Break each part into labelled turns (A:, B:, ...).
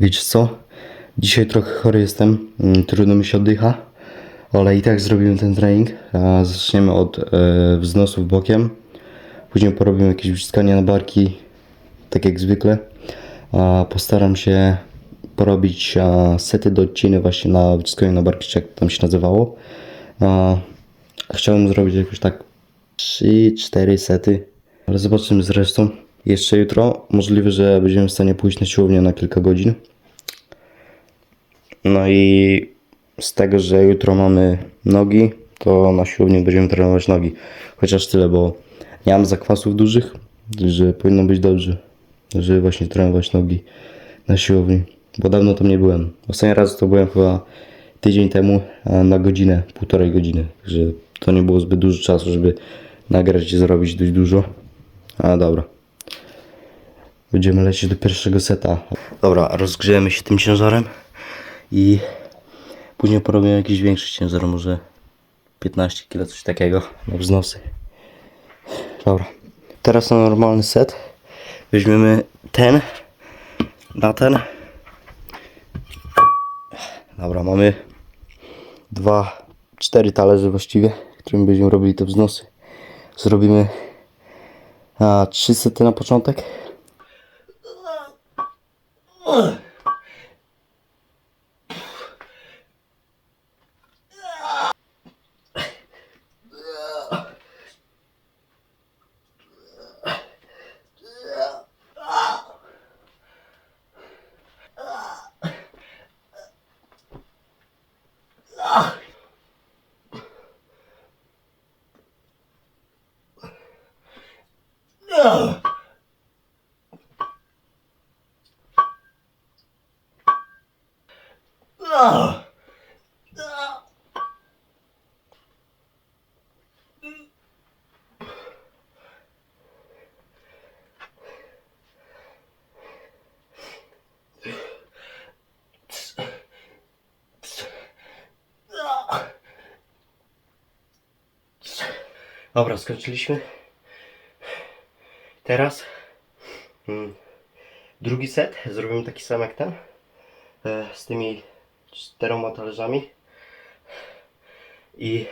A: Wiecie co? Dzisiaj trochę chory jestem, mm, trudno mi się oddycha, ale i tak zrobimy ten trening. Zaczniemy od e, wznosów bokiem, później porobimy jakieś wyciskania na barki, tak jak zwykle. Postaram się porobić sety do odciny właśnie na wyciskaniu na barki, czy jak tam się nazywało. Chciałbym zrobić jakoś tak 3-4 sety, ale zobaczymy zresztą. Jeszcze jutro możliwe, że będziemy w stanie pójść na siłownię na kilka godzin. No i z tego, że jutro mamy nogi, to na siłowni będziemy trenować nogi. Chociaż tyle, bo nie mam zakwasów dużych, że powinno być dobrze, żeby właśnie trenować nogi na siłowni. Bo dawno tam nie byłem. Ostatni raz to byłem chyba tydzień temu na godzinę, półtorej godziny. Także to nie było zbyt dużo czasu, żeby nagrać i zrobić dość dużo. A dobra. Będziemy lecieć do pierwszego seta. Dobra, rozgrzejemy się tym ciężarem i później porobimy jakiś większy ciężar, może 15 kg, coś takiego na wznosy. Dobra, teraz na normalny set weźmiemy ten na ten. Dobra, mamy dwa, cztery talerze właściwie, którymi będziemy robili te wznosy. Zrobimy a, trzy sety na początek. Dobra, skończyliśmy. Teraz mm, drugi set. Zrobimy taki sam jak ten. E, z tymi czteroma talerzami. I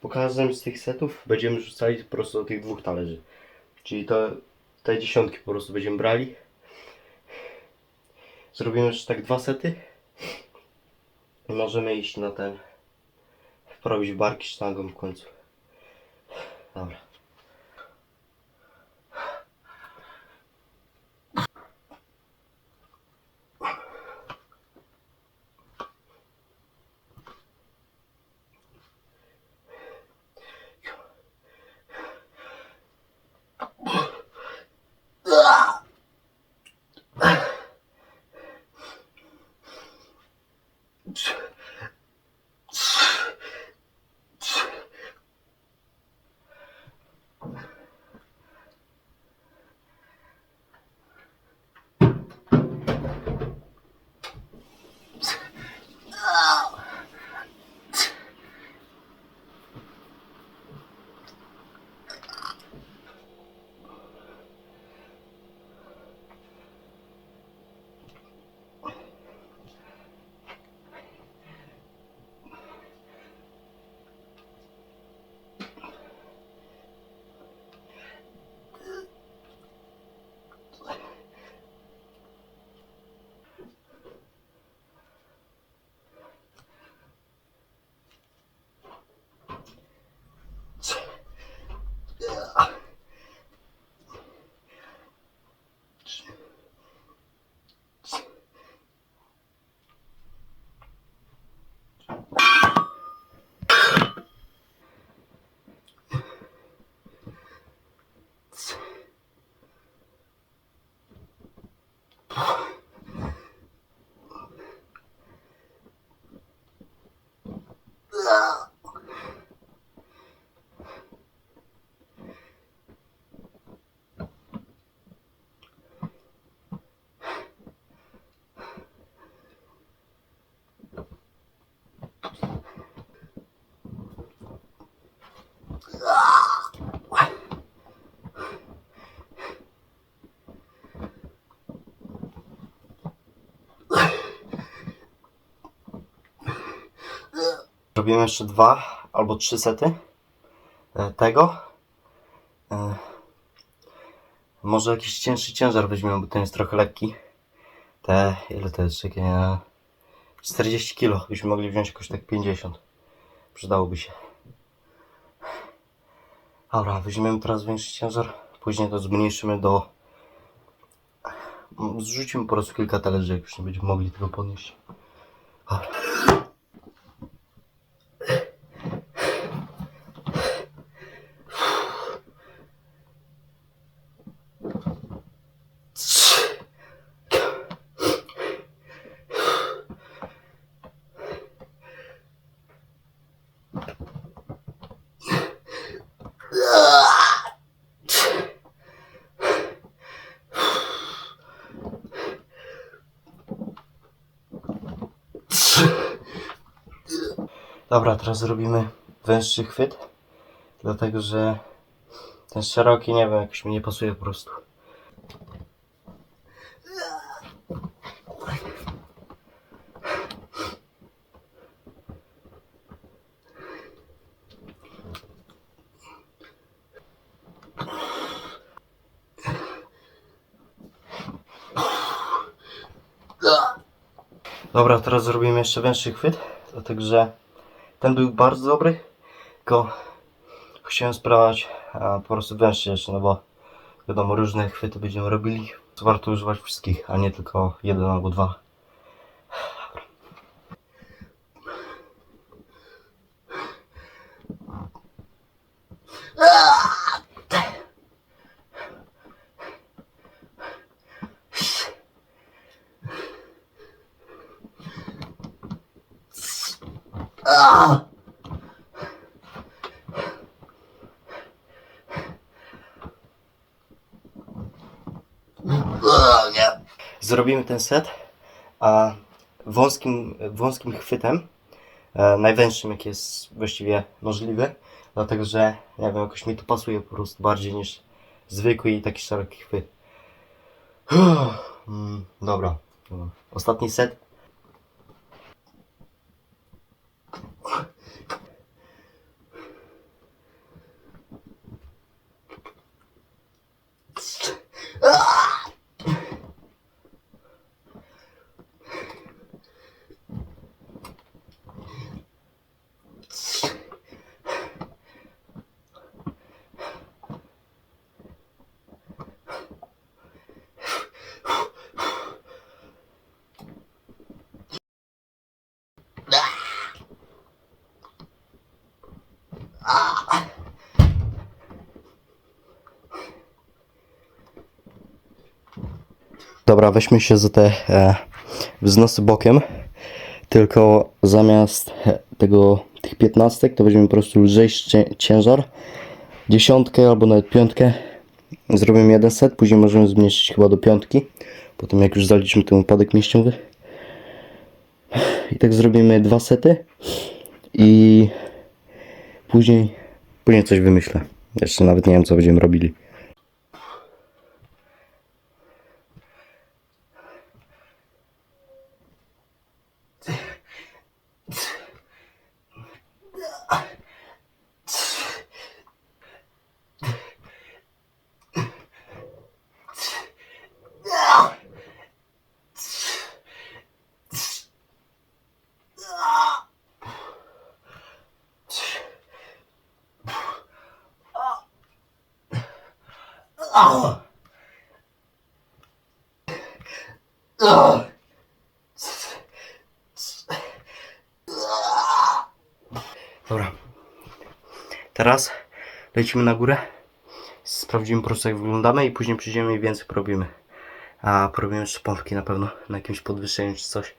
A: po każdym z tych setów będziemy rzucali po prostu do tych dwóch talerzy. Czyli to te dziesiątki po prostu będziemy brali. Zrobimy jeszcze tak dwa sety. I możemy iść na ten porobić barki sztangą w końcu. Dobra. Robimy jeszcze dwa albo trzy sety e, tego. E, Może jakiś cięższy ciężar weźmiemy, bo ten jest trochę lekki. Te, ile to jest? Czekaj, e, 40 kg. Byśmy mogli wziąć jakoś tak 50. Przydałoby się. Dobra, weźmiemy teraz większy ciężar. Później to zmniejszymy do... Zrzucimy po prostu kilka talerzy, jak już nie będziemy mogli tego podnieść. Dobra. Dobra, teraz zrobimy węższy chwyt. Dlatego, że ten szeroki, nie wiem, jakoś mi nie pasuje po prostu. Dobra, teraz zrobimy jeszcze węższy chwyt, dlatego że ten był bardzo dobry, tylko chciałem spróbować a, po prostu węższy jeszcze, no bo wiadomo, różne chwyty będziemy robili. Warto używać wszystkich, a nie tylko jeden albo dwa. Zrobimy ten set, a wąskim, wąskim chwytem, e, najwęższym jest właściwie możliwy, dlatego że, nie wiem, jakoś mi to pasuje po prostu bardziej niż zwykły i taki szeroki chwyt. Mm, dobra. ostatni set. Dobra, weźmy się za te e, wznosy bokiem. Tylko zamiast e, tego, tych piętnastek, to weźmiemy po prostu lżejszy cię- ciężar. Dziesiątkę albo nawet piątkę. Zrobimy jeden set, później możemy zmniejszyć chyba do piątki. Potem jak już zaliczymy ten upadek mięśniowy. I tak zrobimy dwa sety. I później, później coś wymyślę. Jeszcze nawet nie wiem co będziemy robili. Dobra. Teraz lecimy na górę. Sprawdzimy po prostu jak wyglądamy i później przyjdziemy i więcej porobimy. A porobimy jeszcze pompki na pewno na jakimś podwyższeniu czy coś,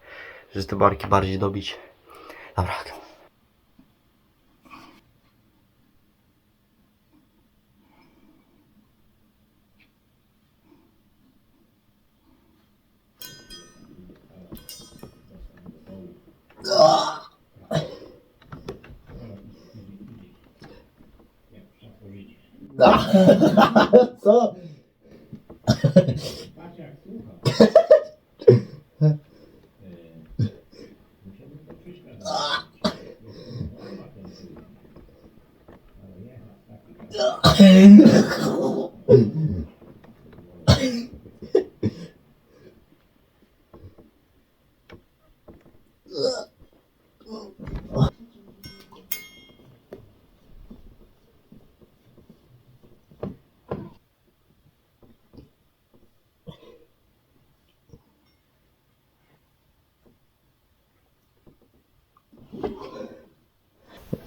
A: żeby te barki bardziej dobić. Dobra. No.
B: Co?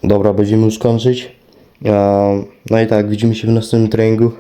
A: Dobra, będziemy już kończyć. No i tak, widzimy się w następnym treningu.